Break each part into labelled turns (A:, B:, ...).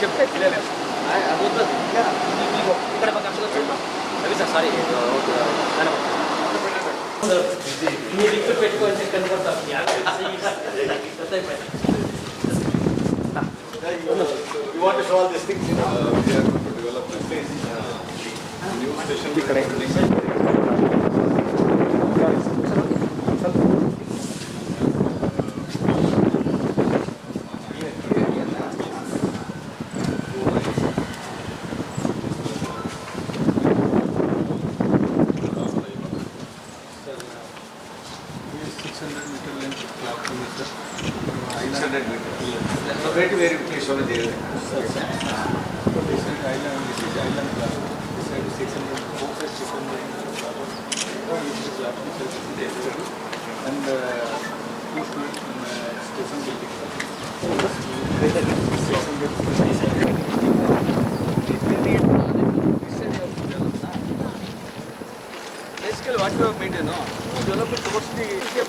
A: చెప్తే తెలియలేదు అది వద్దు ఇక్కడ మాకు అసలు చూద్దాం అవి సార్ సారీ మీ రిక్వెస్ట్ పెట్టుకోవచ్చు కనపడతాం
B: You want to solve these things, you know, we are going to develop a place, uh, new station.
C: location station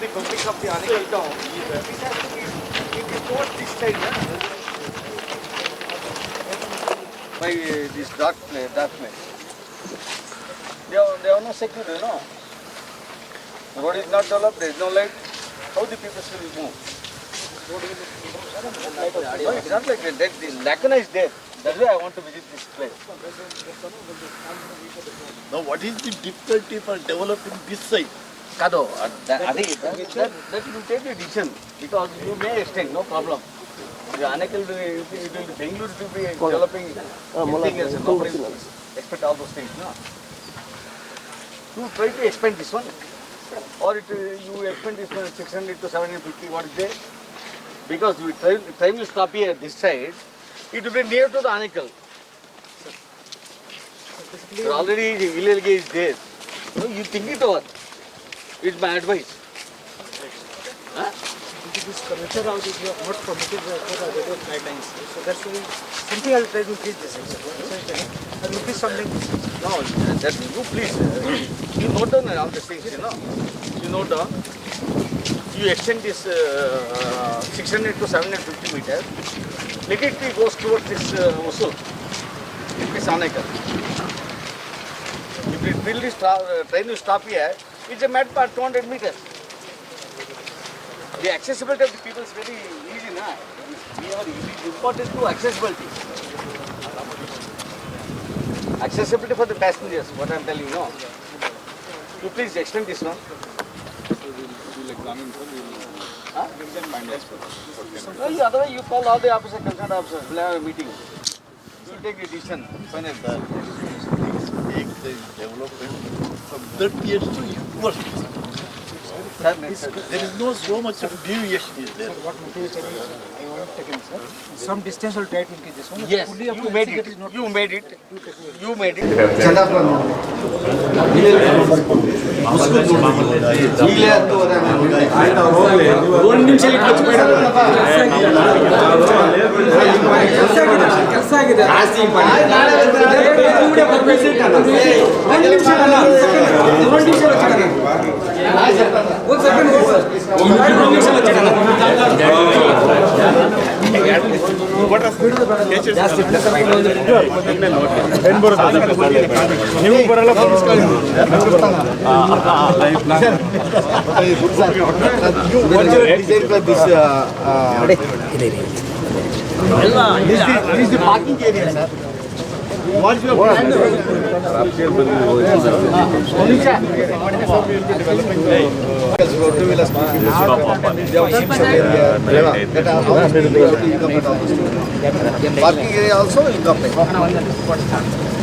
A: you of the Anekal by uh, this dark place, dark place. They are, they are not secure, you know. The road is not developed, there is no light. How the people will move? No, it's not like that. The lacuna is there. That's why I want to visit this place.
D: Now, what is the difficulty for developing this site?
A: Kado, uh, that, that, that, that you take a decision because you may extend, no problem. Anakel it will Bangalore to be developing everything else. Nobody expect all those things. No? You try to expand this one, or it, you expand this one 600 to 750. What is there? Because we try, time will stop here this side. It will be near to the Anakel. So already the village is there. No, you think it over. It's my advice.
E: This furniture house is not permitted by the radio guidelines. So that's why simply I'll try to increase this. I'll increase something.
A: No, that you please, uh, you note down all the things, you know. You note down. You extend this uh, 600 to 750 meters. Be goes towards this uh, Usul. This Anekal. If it will stop, uh, train will stop here, it's a mad part 200 meters. The accessibility of the people is very easy now. We are important to accessibility. Accessibility for the passengers, what I'm telling you, no. You please extend this one.
C: We'll examine. We'll give well.
A: No, you- otherwise you call all the officers, concerned officers, we'll have a meeting. You take the decision, final.
D: Take the development from 30 years to equal. There is no so much of deviation is there.
E: What material I have taken, sir? Some distance will try to increase.
A: Yes, you made it. You made it. You made it.
B: Uh, uh, this is the parking area, sir. What's your plan? Two-wheelers, three-wheelers, they have Parking area also will complete.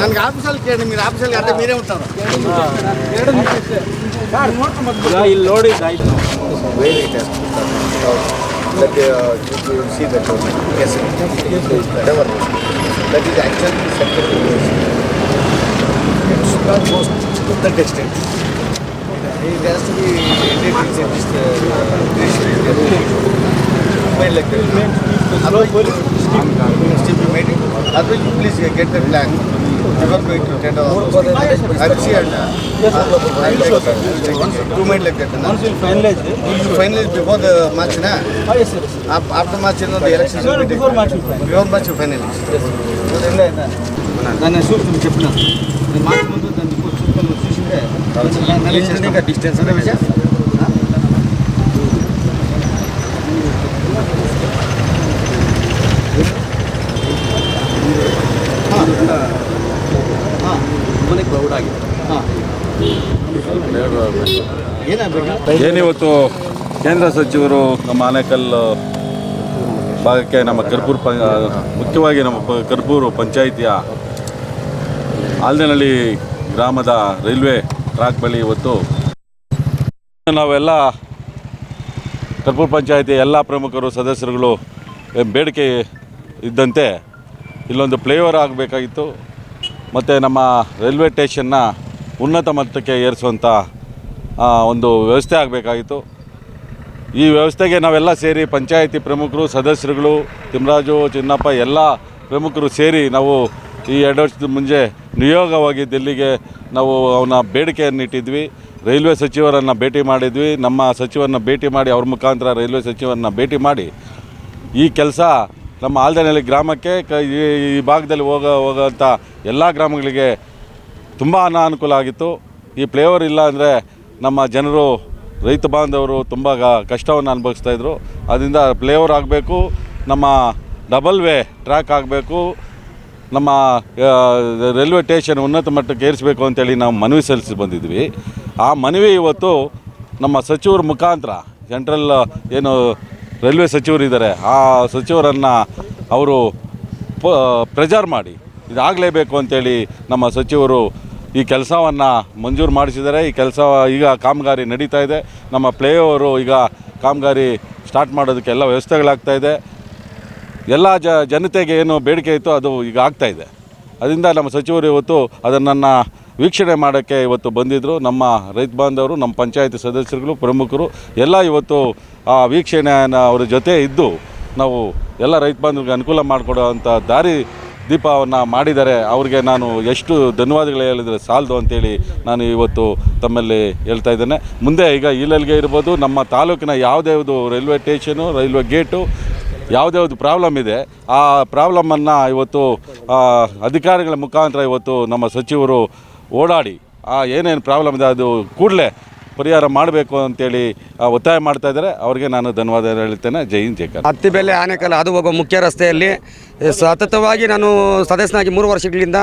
B: ನನಗೆ ಆಫೀಸಲ್ಲಿ ಕೇಳಿ ನಿಮ್ಗೆ ಆಫೀಸಲ್ಲಿ ಅದೇ ಮೀರೇ ಉಂಟಾರ
F: ಇಲ್ಲಿ ನೋಡಿದ್ದು ಆಯ್ತು
A: that uh, you, you see the government. Yes, yes, yes. Whatever. That is actually central university. It should not go to that extent. It has to be ended in this uh, like that. Otherwise, you please get the blank. River bike అరిచి and to mind లెక్క finalise before
E: the match after match
A: election before match final
E: దాన్ని చూస్తుంది చెప్పిన. మార్చి ముందు దాన్ని
F: ಕೂಡ ಆಗಿದೆ
G: ಏನಿವತ್ತು ಕೇಂದ್ರ ಸಚಿವರು ನಮ್ಮ ಆನೇಕಲ್ ಭಾಗಕ್ಕೆ ನಮ್ಮ ಕರ್ಪೂರ್ ಮುಖ್ಯವಾಗಿ ನಮ್ಮ ಪ, ಕರ್ಪೂರು ಪಂಚಾಯಿತಿಯ ಆಲ್ದನಹಳ್ಳಿ ಗ್ರಾಮದ ರೈಲ್ವೆ ಟ್ರ್ಯಾಕ್ ಬಳಿ ಇವತ್ತು ನಾವೆಲ್ಲ ಕರ್ಪೂರ್ ಪಂಚಾಯಿತಿ ಎಲ್ಲ ಪ್ರಮುಖರು, ಸದಸ್ಯರುಗಳು ಬೇಡಿಕೆ ಇದ್ದಂತೆ ಇಲ್ಲೊಂದು ಪ್ಲೇವರ್ ಆಗಬೇಕಾಗಿತ್ತು. ಮತ್ತು ನಮ್ಮ ರೈಲ್ವೆ ಸ್ಟೇಷನ್ನ ಉನ್ನತ ಮಟ್ಟಕ್ಕೆ ಏರಿಸುವಂಥ ಒಂದು ವ್ಯವಸ್ಥೆ ಆಗಬೇಕಾಗಿತ್ತು. ಈ ವ್ಯವಸ್ಥೆಗೆ ನಾವೆಲ್ಲ ಸೇರಿ ಪಂಚಾಯಿತಿ ಪ್ರಮುಖರು, ಸದಸ್ಯರುಗಳು ತಿಮ್ಮರಾಜು ಚಿನ್ನಪ್ಪ ಎಲ್ಲ ಪ್ರಮುಖರು ಸೇರಿ ನಾವು ಈ ಎರಡು ವರ್ಷದ ಮುಂಚೆ ನಿಯೋಗವಾಗಿ ದಿಲ್ಲಿಗೆ ನಾವು ಅವನ ಬೇಡಿಕೆಯನ್ನು ಇಟ್ಟಿದ್ವಿ ರೈಲ್ವೆ ಸಚಿವರನ್ನು ಭೇಟಿ ಮಾಡಿದ್ವಿ. ನಮ್ಮ ಸಚಿವರನ್ನ ಭೇಟಿ ಮಾಡಿ ಅವ್ರ ಮುಖಾಂತರ ರೈಲ್ವೆ ಸಚಿವರನ್ನ ಭೇಟಿ ಮಾಡಿ ಈ ಕೆಲಸ ನಮ್ಮ ಆಲ್ದನಹಳ್ಳಿ ಗ್ರಾಮಕ್ಕೆ ಕ ಈ ಭಾಗದಲ್ಲಿ ಹೋಗೋ ಹೋಗೋಂಥ ಎಲ್ಲ ಗ್ರಾಮಗಳಿಗೆ ತುಂಬ ಅನಾನುಕೂಲ ಆಗಿತ್ತು. ಈ ಫ್ಲೇವರ್ ಇಲ್ಲ ಅಂದರೆ ನಮ್ಮ ಜನರು, ರೈತ ಬಾಂಧವರು ತುಂಬ ಕಷ್ಟವನ್ನು ಅನುಭವಿಸ್ತಾ ಇದ್ದರು ಅದರಿಂದ ಫ್ಲೇವರ್ ಆಗಬೇಕು, ನಮ್ಮ ಡಬಲ್ ವೇ ಟ್ರ್ಯಾಕ್ ಆಗಬೇಕು, ನಮ್ಮ ರೈಲ್ವೆ ಸ್ಟೇಷನ್ ಉನ್ನತ ಮಟ್ಟಕ್ಕೆ ಏರಿಸಬೇಕು ಅಂತೇಳಿ ನಾವು ಮನವಿ ಸಲ್ಲಿಸಿ ಬಂದಿದ್ವಿ. ಆ ಮನವಿ ಇವತ್ತು ನಮ್ಮ ಸಚಿವರ ಮುಖಾಂತರ, ಜನರಲ್ ಏನು ರೈಲ್ವೆ ಸಚಿವರಿದ್ದಾರೆ, ಆ ಸಚಿವರನ್ನು ಅವರು ಪ ಪ್ರೆಜರ್ ಮಾಡಿ. ಇದಾಗಲೇಬೇಕು ಅಂತೇಳಿ ನಮ್ಮ ಸಚಿವರು ಈ ಕೆಲಸವನ್ನು ಮಂಜೂರು ಮಾಡಿಸಿದ್ದಾರೆ. ಈ ಕೆಲಸ ಈಗ ಕಾಮಗಾರಿ ನಡೀತಾ ಇದೆ. ನಮ್ಮ ಪ್ಲೇಓವರು ಈಗ ಕಾಮಗಾರಿ ಸ್ಟಾರ್ಟ್ ಮಾಡೋದಕ್ಕೆ ಎಲ್ಲ ವ್ಯವಸ್ಥೆಗಳಾಗ್ತಾ ಇದೆ. ಎಲ್ಲ ಜನತೆಗೆ ಏನು ಬೇಡಿಕೆ ಇತ್ತು ಅದು ಈಗ ಆಗ್ತಾ ಇದೆ. ಅದರಿಂದ ನಮ್ಮ ಸಚಿವರು ಇವತ್ತು ಅದನ್ನು ವೀಕ್ಷಣೆ ಮಾಡೋಕ್ಕೆ ಇವತ್ತು ಬಂದಿದ್ದರು ನಮ್ಮ ರೈತ ಬಾಂಧವರು, ನಮ್ಮ ಪಂಚಾಯತಿ ಸದಸ್ಯರುಗಳು, ಪ್ರಮುಖರು. ಎಲ್ಲ ಇವತ್ತು ಆ ವೀಕ್ಷಣೆಯನ್ನು ಅವರ ಜೊತೆ ಇದ್ದು ನಾವು ಎಲ್ಲ ರೈತ ಬಾಂಧವರಿಗೆ ಅನುಕೂಲ ಮಾಡಿಕೊಡೋವಂಥ ದಾರಿ ದೀಪವನ್ನು ಮಾಡಿದರೆ ಅವ್ರಿಗೆ ನಾನು ಎಷ್ಟು ಧನ್ಯವಾದಗಳು ಹೇಳಿದರೆ ಸಾಲದು ಅಂತೇಳಿ ನಾನು ಇವತ್ತು ತಮ್ಮಲ್ಲಿ ಹೇಳ್ತಾ ಇದ್ದೇನೆ. ಮುಂದೆ ಈಗ ಇಲ್ಲಲ್ಲಿಗೆ ಇರ್ಬೋದು. ನಮ್ಮ ತಾಲೂಕಿನ ಯಾವುದ್ಯಾವುದು ರೈಲ್ವೆ ಸ್ಟೇಷನು, ರೈಲ್ವೆ ಗೇಟು ಯಾವುದ್ಯಾವುದು ಪ್ರಾಬ್ಲಮ್ ಇದೆ, ಆ ಪ್ರಾಬ್ಲಮನ್ನು ಇವತ್ತು ಅಧಿಕಾರಿಗಳ ಮುಖಾಂತರ ಇವತ್ತು ನಮ್ಮ ಸಚಿವರು ಓಡಾಡಿ ಆ ಏನೇನು ಪ್ರಾಬ್ಲಮ್ ಇದೆ ಅದು ಕೂಡಲೇ ಪರಿಹಾರ ಮಾಡಬೇಕು ಅಂತೇಳಿ ಒತ್ತಾಯ ಮಾಡ್ತಾ ಇದ್ದಾರೆ. ಅವರಿಗೆ ನಾನು ಧನ್ಯವಾದ ಹೇಳ್ತೇನೆ ಜೈ ಹಿಂದ್, ಜೈ ಹತ್ತಿ
B: ಬೆಲೆ ಆನೆಕಲ್ ಅದು ಹೋಗೋ ಮುಖ್ಯ ರಸ್ತೆಯಲ್ಲಿ ಸತತವಾಗಿ ನಾನು ಸದಸ್ಯನಾಗಿ ಮೂರು ವರ್ಷಗಳಿಂದ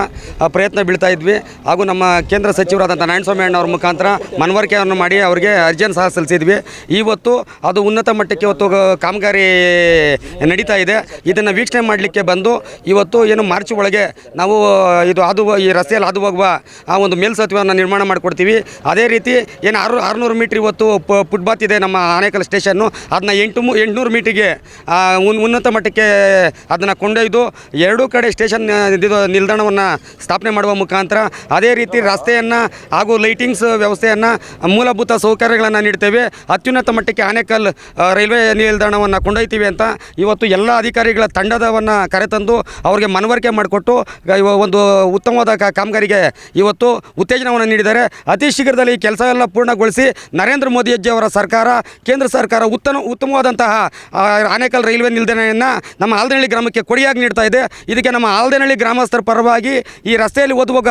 B: ಪ್ರಯತ್ನ ಬೀಳ್ತಾ ಇದ್ವಿ. ಹಾಗೂ ನಮ್ಮ ಕೇಂದ್ರ ಸಚಿವರಾದಂಥ ನಾರಾಯಣಸ್ವಾಮಿ ಅಣ್ಣವ್ರ ಮುಖಾಂತರ ಮನವರಿಕೆಯನ್ನು ಮಾಡಿ ಅವರಿಗೆ ಅರ್ಜಿಯನ್ನು ಸಹ ಸಲ್ಲಿಸಿದ್ವಿ. ಇವತ್ತು ಅದು ಉನ್ನತ ಮಟ್ಟಕ್ಕೆ ಇವತ್ತು ಕಾಮಗಾರಿ ನಡೀತಾ ಇದೆ. ಇದನ್ನು ವೀಕ್ಷಣೆ ಮಾಡಲಿಕ್ಕೆ ಬಂದು, ಇವತ್ತು ಏನು ಮಾರ್ಚ್ ಒಳಗೆ ನಾವು ಇದು ಅದು ಈ ರಸ್ತೆಯಲ್ಲಿ ಅದು ಹೋಗುವ ಆ, ಒಂದು ಮೇಲ್ಸತ್ವವನ್ನು ನಿರ್ಮಾಣ ಮಾಡಿಕೊಡ್ತೀವಿ. ಅದೇ ರೀತಿ, ಏನು ಆರು ಆರುನೂರು ಮೀಟ್ರ್ ಇವತ್ತು ಫುಟ್ಬಾತ್ ಇದೆ ನಮ್ಮ ಆನೇಕಲ್ ಸ್ಟೇಷನ್ನು. ಅದನ್ನ ಎಂಟು ಮು, ಎಂಟುನೂರು ಉನ್- ಉನ್ನತ ಮಟ್ಟಕ್ಕೆ ಅದನ್ನು ಕೊಂಡೊಯ್ದು ಎರಡೂ ಕಡೆ ಸ್ಟೇಷನ್ ನಿಲ್ದಾಣವನ್ನು ಸ್ಥಾಪನೆ ಮಾಡುವ ಮುಖಾಂತರ ಅದೇ ರೀತಿ ರಸ್ತೆಯನ್ನು ಹಾಗೂ ಲೈಟಿಂಗ್ಸ್ ವ್ಯವಸ್ಥೆಯನ್ನು, ಮೂಲಭೂತ ಸೌಕರ್ಯಗಳನ್ನು ನೀಡ್ತೇವೆ. ಅತ್ಯುನ್ನತ ಮಟ್ಟಕ್ಕೆ ಆನೇಕಲ್ ರೈಲ್ವೆ ನಿಲ್ದಾಣವನ್ನು ಕೊಂಡೊಯ್ತೀವಿ ಅಂತ ಇವತ್ತು ಎಲ್ಲ ಅಧಿಕಾರಿಗಳ ತಂಡದವನ್ನು ಕರೆತಂದು ಅವರಿಗೆ ಮನವರಿಕೆ ಮಾಡಿಕೊಟ್ಟು ಇವ, ಒಂದು ಉತ್ತಮವಾದ ಕಾಮಗಾರಿಗೆ ಇವತ್ತು ಉತ್ತೇಜನವನ್ನು ನೀಡಿದ್ದಾರೆ. ಅತಿ ಶೀಘ್ರದಲ್ಲಿ ಕೆಲಸ ಎಲ್ಲ ಪೂರ್ಣಗೊಳಿಸಿ ನರೇಂದ್ರ ಮೋದಿಯಜ್ಜಿಯವರ ಸರ್ಕಾರ, ಕೇಂದ್ರ ಸರ್ಕಾರ ಉತ್ತಮ, ಉತ್ತಮವಾದಂತಹ ಆನೇಕಲ್ ರೈಲ್ವೆ ನಿಲ್ದಾಣವನ್ನು ನಮ್ಮ ಆಲ್ದನಹಳ್ಳಿ ಗ್ರಾಮಕ್ಕೆ ಕೊಡಿಯಾಗಿ ನೀಡ್ತಾ ಇದೆ. ಇದಕ್ಕೆ ನಮ್ಮ ಆಲ್ದನಹಳ್ಳಿ ಗ್ರಾಮಸ್ಥರ ಪರವಾಗಿ ಈ ರಸ್ತೆಯಲ್ಲಿ ಓದುವಾಗ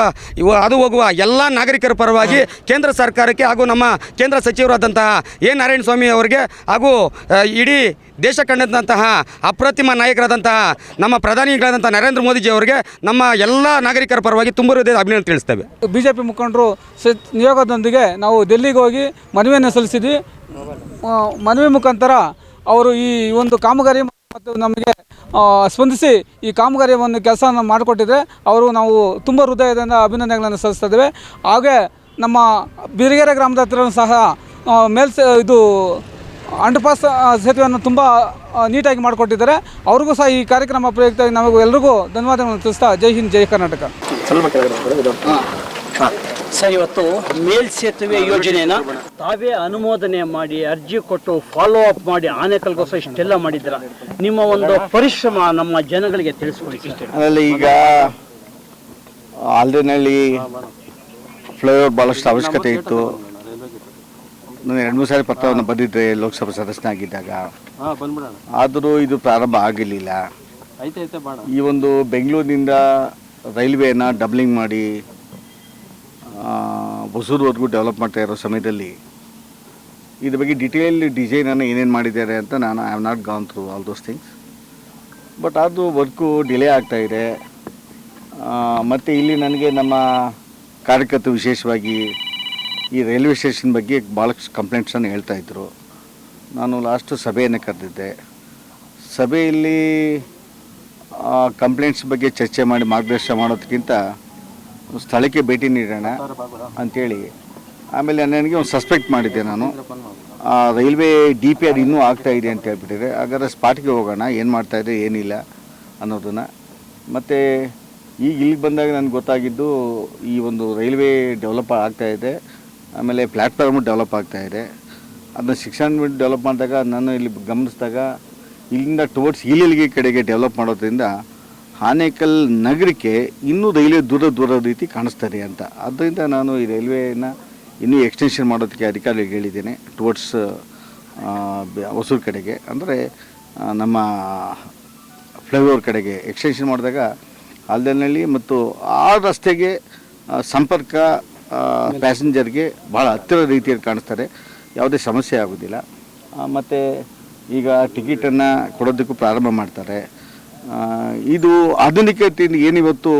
B: ಅದು ಹೋಗುವ ಎಲ್ಲ ನಾಗರಿಕರ ಪರವಾಗಿ ಕೇಂದ್ರ ಸರ್ಕಾರಕ್ಕೆ ಹಾಗೂ ನಮ್ಮ ಕೇಂದ್ರ ಸಚಿವರಾದಂತಹ ಎ. ನಾರಾಯಣ ಸ್ವಾಮಿ ಅವರಿಗೆ ಹಾಗೂ ಇಡೀ ದೇಶ ಕಂಡಂತಹ ಅಪ್ರತಿಮ ನಾಯಕರಾದಂತಹ ನಮ್ಮ ಪ್ರಧಾನಿಗಳಾದಂಥ ನರೇಂದ್ರ ಮೋದಿಜಿ ಅವರಿಗೆ ನಮ್ಮ ಎಲ್ಲ ನಾಗರಿಕರ ಪರವಾಗಿ ತುಂಬ ಹೃದಯದ ಅಭಿನಂದನೆ ತಿಳಿಸ್ತೇವೆ.
H: ಬಿ ಜೆ ಪಿ ಮುಖಂಡರು ನಿಯೋಗದೊಂದಿಗೆ ನಾವು ಡೆಲ್ಲಿಗೆ ಹೋಗಿ ಮನವಿಯನ್ನು ಸಲ್ಲಿಸಿದ್ವಿ. ಮನವಿ ಮುಖಾಂತರ ಅವರು ಈ ಒಂದು ಕಾಮಗಾರಿ ಮತ್ತು ನಮಗೆ ಸ್ಪಂದಿಸಿ ಈ ಕಾಮಗಾರಿಯನ್ನು ಕೆಲಸವನ್ನು ಮಾಡಿಕೊಟ್ಟಿದ್ರೆ ಅವರು ನಾವು ತುಂಬ ಹೃದಯದಿಂದ ಅಭಿನಂದನೆಗಳನ್ನು ಸಲ್ಲಿಸ್ತಾ ಹಾಗೆ ನಮ್ಮ ಬಿರಿಗೆರೆ ಗ್ರಾಮದ ಹತ್ರ ಸಹ ಮೇಲ್ಸ, ಇದು ಅಂಡರ್ಪಾಸ್ ಪಾಸ್ ಸೇತುವೆಯನ್ನು ತುಂಬ ನೀಟಾಗಿ ಮಾಡಿಕೊಟ್ಟಿದ್ದಾರೆ. ಅವ್ರಿಗೂ ಸಹ ಈ ಕಾರ್ಯಕ್ರಮ ಪ್ರಯುಕ್ತ ನಮಗೂ ಎಲ್ರಿಗೂ ಧನ್ಯವಾದಗಳನ್ನು ತಿಳಿಸ್ತಾ ಜೈ ಹಿಂದ್ ಜೈ ಕರ್ನಾಟಕ.
I: ಸರ್ ಇವತ್ತು ಮೇಲ್ ಸೇತುವೆ ಯೋಜನೆನ ತಾವೇ ಅನುಮೋದನೆ ಮಾಡಿ ಅರ್ಜಿ ಕೊಟ್ಟು ಫಾಲೋ ಅಪ್ ಮಾಡಿ ಆನೆಕಲ್ಗೋಸ್ಕರ ಇಷ್ಟೆಲ್ಲ ಮಾಡಿದ್ದೀರ? ನಿಮ್ಮ ಒಂದು ಪರಿಶ್ರಮ ನಮ್ಮ ಜನಗಳಿಗೆ ತಿಳಿಸ್ಕೊಡಿ
A: ಅದರಲ್ಲಿ ಈಗ ಆಲ್ದೇನಹಳ್ಳಿ ಫ್ಲೈಓವರ್ ಭಾಳಷ್ಟು ಅವಶ್ಯಕತೆ ಇತ್ತು. ನಾನು ಎರಡು ಮೂರು ಸಾರಿ ಪತ್ರವನ್ನು ಬಂದಿದ್ದೆ ಲೋಕಸಭಾ ಸದಸ್ಯನಾಗಿದ್ದಾಗ ಆದರೂ ಇದು ಪ್ರಾರಂಭ ಆಗಿರಲಿಲ್ಲ. ಈ ಒಂದು ಬೆಂಗಳೂರಿನಿಂದ ರೈಲ್ವೆನ ಡಬ್ಲಿಂಗ್ ಮಾಡಿ ಹೊಸೂರುವರೆಗೂ ಡೆವಲಪ್ ಮಾಡ್ತಾ ಇರೋ ಸಮಯದಲ್ಲಿ ಇದ್ರ ಬಗ್ಗೆ ಡಿಟೇಲ್ ಡಿಸೈನನ್ನು ಏನೇನು ಮಾಡಿದ್ದಾರೆ ಅಂತ ನಾನು I have not gone through all those things but ಅದು ವರ್ಕು ಡಿಲೇ ಆಗ್ತಾ ಇದೆ. ಮತ್ತು ಇಲ್ಲಿ ನನಗೆ ನಮ್ಮ ಕಾರ್ಯಕರ್ತರು ವಿಶೇಷವಾಗಿ ಈ ರೈಲ್ವೆ ಸ್ಟೇಷನ್ ಬಗ್ಗೆ ಭಾಳಷ್ಟು ಕಂಪ್ಲೇಂಟ್ಸನ್ನು ಹೇಳ್ತಾ ಇದ್ದರು ನಾನು ಲಾಸ್ಟು ಸಭೆಯನ್ನು ಕರೆದಿದ್ದೆ. ಸಭೆಯಲ್ಲಿ ಕಂಪ್ಲೇಂಟ್ಸ್ ಬಗ್ಗೆ ಚರ್ಚೆ ಮಾಡಿ ಮಾರ್ಗದರ್ಶನ ಮಾಡೋದಕ್ಕಿಂತ ಸ್ಥಳಕ್ಕೆ ಭೇಟಿ ನೀಡೋಣ ಅಂಥೇಳಿ ಆಮೇಲೆ ನನಗೆ ಒಂದು ಸಸ್ಪೆಕ್ಟ್ ಮಾಡಿದ್ದೆ ನಾನು. ಆ, ರೈಲ್ವೆ ಡಿ ಪಿ ಆರ್ ಇನ್ನೂ ಆಗ್ತಾ ಇದೆ ಅಂತ ಹೇಳ್ಬಿಟ್ಟಿದೆ. ಹಾಗಾದ್ರೆ ಸ್ಪಾಟ್ಗೆ ಹೋಗೋಣ ಏನು ಮಾಡ್ತಾಯಿದೆ ಏನಿಲ್ಲ ಅನ್ನೋದನ್ನು. ಮತ್ತು ಈಗ ಇಲ್ಲಿಗೆ ಬಂದಾಗ ನನಗೆ ಗೊತ್ತಾಗಿದ್ದು ಈ ಒಂದು ರೈಲ್ವೆ ಡೆವಲಪ್ ಆಗ್ತಾಯಿದೆ ಆಮೇಲೆ ಪ್ಲ್ಯಾಟ್ಫಾರ್ಮು ಡೆವಲಪ್ ಆಗ್ತಾ ಇದೆ. ಅದನ್ನ ಶಿಕ್ಷಣ ಡೆವಲಪ್ ಮಾಡಿದಾಗ ನಾನು ಇಲ್ಲಿ ಗಮನಿಸಿದಾಗ ಇಲ್ಲಿಂದ ಟುವರ್ಡ್ಸ್ ಇಲ್ಲಿಗೆ ಕಡೆಗೆ ಡೆವಲಪ್ ಮಾಡೋದ್ರಿಂದ ಆನೇಕಲ್ ನಗರಕ್ಕೆ ಇನ್ನೂ ರೈಲ್ವೆ ದೂರ ದೂರ ರೀತಿ ಕಾಣಿಸ್ತಾರೆ ಅಂತ. ಅದರಿಂದ ನಾನು ಈ ರೈಲ್ವೆನ ಇನ್ನೂ ಎಕ್ಸ್ಟೆನ್ಷನ್ ಮಾಡೋದಕ್ಕೆ ಅಧಿಕಾರಿಗಳಿಗೆ ಹೇಳಿದ್ದೇನೆ. ಟುವರ್ಡ್ಸ್ ಹೊಸೂರು ಕಡೆಗೆ. ಅಂದರೆ ನಮ್ಮ ಫ್ಲೈಓವರ್ ಕಡೆಗೆ ಎಕ್ಸ್ಟೆನ್ಷನ್ ಮಾಡಿದಾಗ ಆಲ್ದನಹಳ್ಳಿ ಮತ್ತು ಆ ರಸ್ತೆಗೆ ಸಂಪರ್ಕ ಪ್ಯಾಸೆಂಜರ್ಗೆ ಭಾಳ ಹತ್ತಿರ ರೀತಿಯಲ್ಲಿ ಕಾಣಿಸ್ತಾರೆ. ಯಾವುದೇ ಸಮಸ್ಯೆ ಆಗೋದಿಲ್ಲ. ಮತ್ತು ಈಗ ಟಿಕೆಟನ್ನು ಕೊಡೋದಕ್ಕೂ ಪ್ರಾರಂಭ ಮಾಡ್ತಾರೆ. ಇದು ಆಧುನಿಕತೆಯಿಂದ ಏನಿವತ್ತು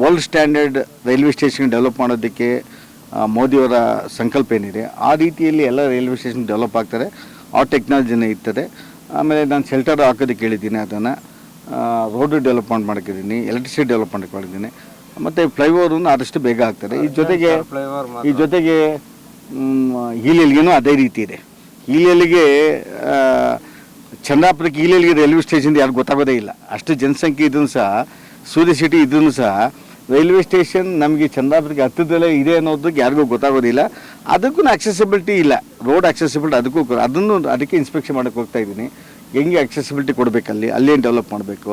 A: world standard railway station develop ಮಾಡೋದಕ್ಕೆ ಮೋದಿಯವರ ಸಂಕಲ್ಪ ಏನಿದೆ, ಆ ರೀತಿಯಲ್ಲಿ ಎಲ್ಲ ರೈಲ್ವೆ ಸ್ಟೇಷನ್ ಡೆವಲಪ್ ಆಗ್ತಾರೆ ಆ ಟೆಕ್ನಾಲಜಿನೇ ಇರ್ತದೆ. ಆಮೇಲೆ ನಾನು ಶೆಲ್ಟರ್ ಹಾಕೋದಕ್ಕೆ ಹೇಳಿದ್ದೀನಿ ಅದನ್ನು. ರೋಡ್ ಡೆವಲಪ್ಮೆಂಟ್ ಮಾಡ್ಕಿದ್ದೀನಿ ಎಲೆಕ್ಟ್ರಿಸಿಟಿ ಡೆವಲಪ್ಮೆಂಟ್ ಮಾಡಿದ್ದೀನಿ ಮತ್ತು ಫ್ಲೈಓವರನ್ನು ಆದಷ್ಟು ಬೇಗ ಆಗ್ತದೆ. ಈ ಜೊತೆಗೆ ಈ ಜೊತೆಗೆ ಹೀಲಿಯಲ್ಗೇನು ಅದೇ ರೀತಿ ಇದೆ. ಹೀಲಿಯಲ್ಗೆ ಚಂದಾಪುರಕ್ಕೆ ಹೀಲಿಯಲ್ಗೆ ರೈಲ್ವೆ ಸ್ಟೇಷನ್ ಯಾರು ಗೊತ್ತಾಗೋದೇ ಇಲ್ಲ. ಅಷ್ಟು ಜನಸಂಖ್ಯೆ ಇದ್ರೂ ಸಹ ಸೂರ್ಯ ಸಿಟಿ ಇದ್ರೂ ಸಹ ರೈಲ್ವೆ ಸ್ಟೇಷನ್ ನಮಗೆ ಚಂದಾಪುರಕ್ಕೆ ಹತ್ತಿರದಲ್ಲೇ ಇದೆ ಅನ್ನೋದಕ್ಕೆ ಯಾರಿಗೂ ಗೊತ್ತಾಗೋದಿಲ್ಲ ಅದಕ್ಕೂ ಅಕ್ಸೆಸಿಬಿಲಿಟಿ ಇಲ್ಲ. ರೋಡ್ ಆಕ್ಸೆಸಿಬಿಲಿಟಿ ಅದಕ್ಕೂ ಅದನ್ನು ಅದಕ್ಕೆ ಇನ್ಸ್ಪೆಕ್ಷನ್ ಮಾಡೋಕ್ಕೆ ಹೋಗ್ತಾ ಇದ್ದೀನಿ. ಹೆಂಗೆ ಅಕ್ಸೆಸಿಬಿಲಿಟಿ ಕೊಡಬೇಕಲ್ಲಿ ಅಲ್ಲೇನು ಡೆವಲಪ್ ಮಾಡಬೇಕು?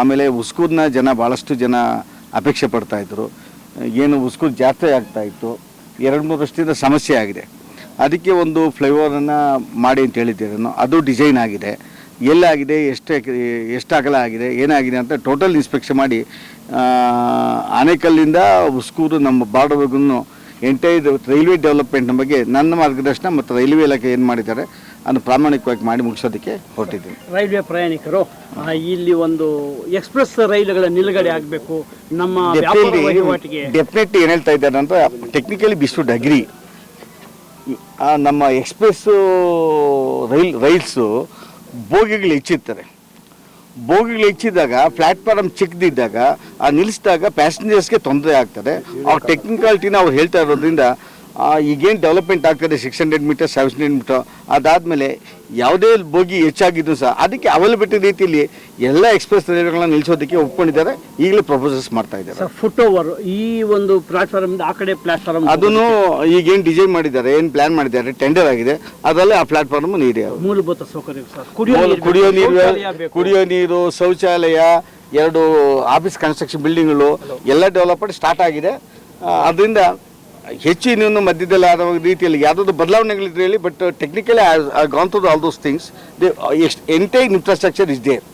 A: ಆಮೇಲೆ ಉಸ್ಕೂರ್ನ ಜನ ಭಾಳಷ್ಟು ಜನ ಅಪೇಕ್ಷೆ ಪಡ್ತಾ ಇದ್ರು. ಏನು ಉಸ್ಕೂರು ಆಗ್ತಾ ಇತ್ತು. ಎರಡು ಮೂರು ವರ್ಷದಿಂದ ಸಮಸ್ಯೆ ಆಗಿದೆ. ಅದಕ್ಕೆ ಒಂದು ಫ್ಲೈಓವರನ್ನು ಮಾಡಿ ಅಂತ ಹೇಳಿದ್ದೆ ಅದು ಡಿಸೈನ್ ಆಗಿದೆ. ಎಲ್ಲಾಗಿದೆ, ಎಷ್ಟು ಎಷ್ಟು ಅಗಲ ಆಗಿದೆ, ಏನಾಗಿದೆ ಅಂತ ಟೋಟಲ್ ಇನ್ಸ್ಪೆಕ್ಷನ್ ಮಾಡಿ ಆನೇಕಲ್ಲಿಂದ ಉಸ್ಕೂರು ನಮ್ಮ ಬಾರ್ಡರ್ವರೆಗೂ ಎಂಟೈದು ರೈಲ್ವೆ ಡೆವಲಪ್ಮೆಂಟ್ ಬಗ್ಗೆ ನನ್ನ ಮಾರ್ಗದರ್ಶನ ಮತ್ತು ರೈಲ್ವೆ ಇಲಾಖೆ ಏನು ಮಾಡಿದ್ದಾರೆ ಅದನ್ನು ಪ್ರಾಮಾಣಿಕವಾಗಿ ಮಾಡಿ ಮುಗಿಸೋದಕ್ಕೆ ಹೊರಟಿದ್ದೀನಿ.
I: ರೈಲ್ವೆ ಪ್ರಯಾಣಿಕರು ಆ, ಇಲ್ಲಿ ಒಂದು ಎಕ್ಸ್ಪ್ರೆಸ್ ರೈಲುಗಳ ನಿಲುಗಡೆ ಆಗಬೇಕು. ನಮ್ಮ ವ್ಯಾಪಾರ ವಹಿವಾಟಿಗೆ
A: ಡೆಫಿನೆಟ್ಲಿ ಏನು ಹೇಳ್ತಾ ಇದ್ದಾರೆ ಅಂದರೆ ಟೆಕ್ನಿಕಲಿ ಬಿಸ್ಟು ಅಗ್ರಿ ನಮ್ಮ ಎಕ್ಸ್ಪ್ರೆಸ್ಸು ರೈಲ್ ರೈಲ್ಸು ಬೋಗಿಗಳು ಹೆಚ್ಚಿರ್ತಾರೆ. ಬೋಗಿಗಳು ಹೆಚ್ಚಿದಾಗ ಪ್ಲಾಟ್ಫಾರ್ಮ್ ಚಿಕ್ಕದಿದ್ದಾಗ ಆ ನಿಲ್ಲಿಸಿದಾಗ ಪ್ಯಾಸೆಂಜರ್ಸ್ಗೆ ತೊಂದರೆ ಆಗ್ತದೆ. ಅವ್ರ ಟೆಕ್ನಿಕಾಲಿಟಿನ ಅವ್ರು ಹೇಳ್ತಾ ಇರೋದ್ರಿಂದ ಈಗೇನು ಡೆವಲಪ್ಮೆಂಟ್ ಆಗ್ತದೆ six hundred metre seven hundred metre ಅದಾದಮೇಲೆ ಯಾವುದೇ ಬೋಗಿ ಹೆಚ್ಚಾಗಿದ್ದು ಸಹ ಅದಕ್ಕೆ ಅವೈಲಬಿಲಿಟಿ ರೀತಿಯಲ್ಲಿ ಎಲ್ಲ ಎಕ್ಸ್ಪ್ರೆಸ್ ರೈಲುಗಳನ್ನ ನಿಲ್ಲಿಸೋದಕ್ಕೆ ಒಪ್ಕೊಂಡಿದ್ದಾರೆ. ಈಗಲೇ ಪ್ರಪೋಸಲ್ಸ್ ಮಾಡ್ತಾ ಇದ್ದಾರೆ.
I: ಫುಟ್ ಓವರ್ ಈ ಒಂದು ಪ್ಲಾಟ್ಫಾರ್ಮ್ ಆ ಕಡೆ ಪ್ಲಾಟ್ಫಾರ್ಮ್
A: ಅದನ್ನು ಈಗೇನು ಡಿಸೈನ್ ಮಾಡಿದ್ದಾರೆ ಏನು ಪ್ಲಾನ್ ಮಾಡಿದ್ದಾರೆ ಟೆಂಡರ್ ಆಗಿದೆ ಅದರಲ್ಲೇ ಆ ಪ್ಲಾಟ್ಫಾರ್ಮ್ ನೀರು
I: ಮೂಲಭೂತ ಸೌಕರ್ಯ ಕುಡಿಯೋ ನೀರು.
A: ಕುಡಿಯೋ ನೀರು
I: ಶೌಚಾಲಯ
A: ಎರಡು ಆಫೀಸ್ ಕನ್ಸ್ಟ್ರಕ್ಷನ್ ಬಿಲ್ಡಿಂಗ್ಗಳು ಎಲ್ಲ ಡೆವಲಪ್ಮೆಂಟ್ ಸ್ಟಾರ್ಟ್ ಆಗಿದೆ. ಅದರಿಂದ ಹೆಚ್ಚು ಇನ್ನೊಂದು ಮಧ್ಯದಲ್ಲಿ ಆದ ರೀತಿಯಲ್ಲಿ ಯಾವುದಾದ್ರು ಬದಲಾವಣೆಗಳಿದ್ರೆ ಹೇಳಿ but technically gone through all those things they entire infrastructure is there